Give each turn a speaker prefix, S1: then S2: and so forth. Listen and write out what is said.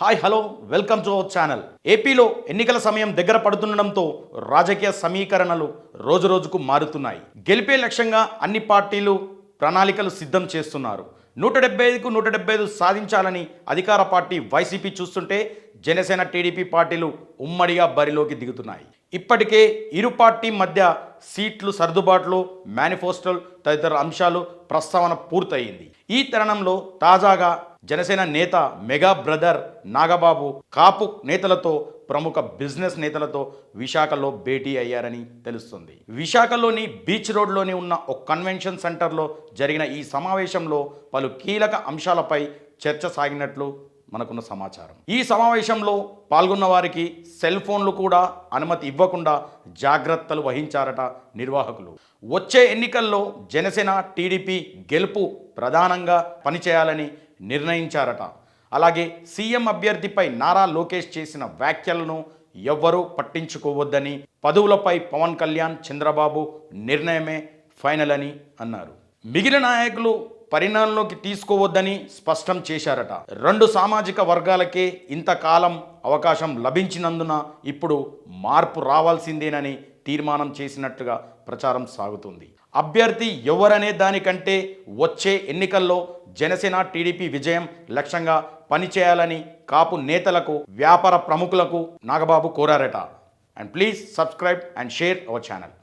S1: Hi hello welcome to our channel. ఏపీలో ఎన్నికల సమయం దగ్గర పడుతుండడంతో రాజకీయ సమీకరణలు రోజురోజుకు మారుతున్నాయి. గెలిపే లక్ష్యంగా అన్ని పార్టీలు ప్రణాళికలు సిద్ధం చేస్తున్నారు. నూట డెబ్బై ఐదుకు నూట డెబ్బై ఐదు సాధించాలని అధికార పార్టీ వైసీపీ చూస్తుంటే జనసేన టీడీపీ పార్టీలు ఉమ్మడిగా బరిలోకి దిగుతున్నాయి. ఇప్పటికే ఇరు పార్టీ మధ్య సీట్లు సర్దుబాట్లు మేనిఫెస్టోలు తదితర అంశాలు ప్రస్తావన పూర్తయింది. ఈ తరుణంలో తాజాగా జనసేన నేత మెగా బ్రదర్ నాగబాబు కాపు నేతలతో ప్రముఖ బిజినెస్ నేతలతో విశాఖలో భేటీ అయ్యారని తెలుస్తుంది. విశాఖలోని బీచ్ రోడ్లోని ఉన్న ఒక కన్వెన్షన్ సెంటర్లో జరిగిన ఈ సమావేశంలో పలు కీలక అంశాలపై చర్చ సాగినట్లు మనకున్న సమాచారం. ఈ సమావేశంలో పాల్గొన్న వారికి సెల్ ఫోన్లు కూడా అనుమతి ఇవ్వకుండా జాగ్రత్తలు వహించారట నిర్వాహకులు. వచ్చే ఎన్నికల్లో జనసేన టీడీపీ గెలుపు ప్రధానంగా పనిచేయాలని నిర్ణయించారట. అలాగే సీఎం అభ్యర్థిపై నారా లోకేష్ చేసిన వ్యాఖ్యలను ఎవ్వరూ పట్టించుకోవద్దని పదవులపై పవన్ కళ్యాణ్ చంద్రబాబు నిర్ణయమే ఫైనల్ అని అన్నారు. మిగిలిన నాయకులు పరిణామంలోకి తీసుకోవద్దని స్పష్టం చేశారట. రెండు సామాజిక వర్గాలకే ఇంతకాలం అవకాశం లభించినందున ఇప్పుడు మార్పు రావాల్సిందేనని తీర్మానం చేసినట్టుగా ప్రచారం సాగుతుంది. అభ్యర్థి ఎవరనే దానికంటే వచ్చే ఎన్నికల్లో జనసేన టీడీపీ విజయం లక్ష్యంగా పనిచేయాలని కాపు నేతలకు వ్యాపార ప్రముఖులకు Nagababu కోరారట. And please subscribe and share our channel